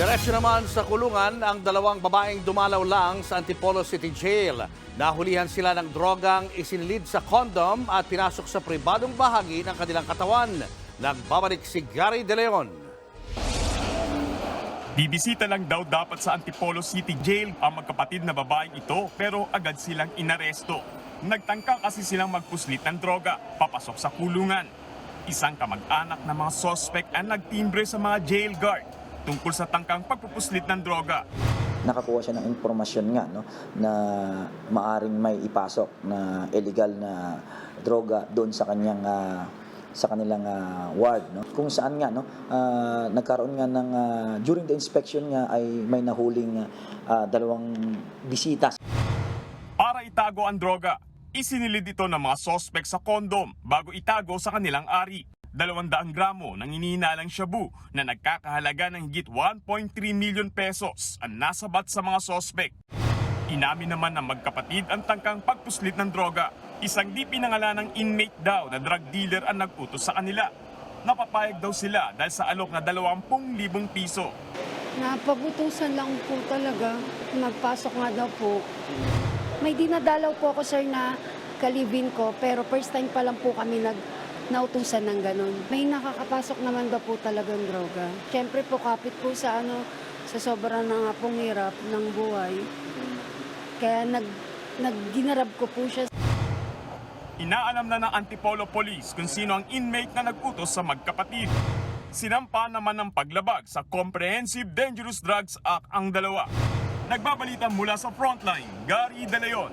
Diretso naman sa kulungan ang dalawang babaeng dumalaw lang sa Antipolo City Jail. Nahulihan sila ng drogang isinilid sa kondom at pinasok sa pribadong bahagi ng kanilang katawan. Nagbabalik si Gary De Leon. Bibisita lang daw dapat sa Antipolo City Jail ang magkapatid na babaeng ito pero agad silang inaresto. Nagtangka kasi silang magpuslit ng droga papasok sa kulungan. Isang kamag-anak ng mga sospek ang nagtimbre sa mga jail guard tungkol sa tangkang pagpupuslit ng droga. nakakuha siya ng impormasyon nga no na maaring may ipasok na illegal na droga doon sa kanyang ah, sa kanilang ah, ward no kung saan nga no ah, nagkaroon nga ng ah, during the inspection nga ay may nahuling ah, dalawang bisita Para itago ang droga, isinilid ito ng mga sospek sa kondom bago itago sa kanilang ari. 200 gramo ng inihinalang shabu na nagkakahalaga ng higit 1.3 million pesos ang nasabat sa mga sospek. Inamin naman ng magkapatid ang tangkang pagpuslit ng droga. Isang di pinangalan ng inmate daw na drug dealer ang nag-utos sa kanila. Napapayag daw sila dahil sa alok na 20,000 piso. Napagutusan lang po talaga. Nagpasok nga daw po. May dinadalaw po ako, sir, na kalibin ko. Pero first time pa lang po kami nag nautusan ng ganun. May nakakapasok naman daw po talagang droga. Siyempre po, kapit po sa ano, sa sobrang na nga pong hirap ng buhay. Kaya nag, nagginarab ko po siya. Inaalam na ng Antipolo Police kung sino ang inmate na nag-utos sa magkapatid. Sinampa naman ng paglabag sa Comprehensive Dangerous Drugs Act ang dalawa. Nagbabalita mula sa frontline, Gary De Leon,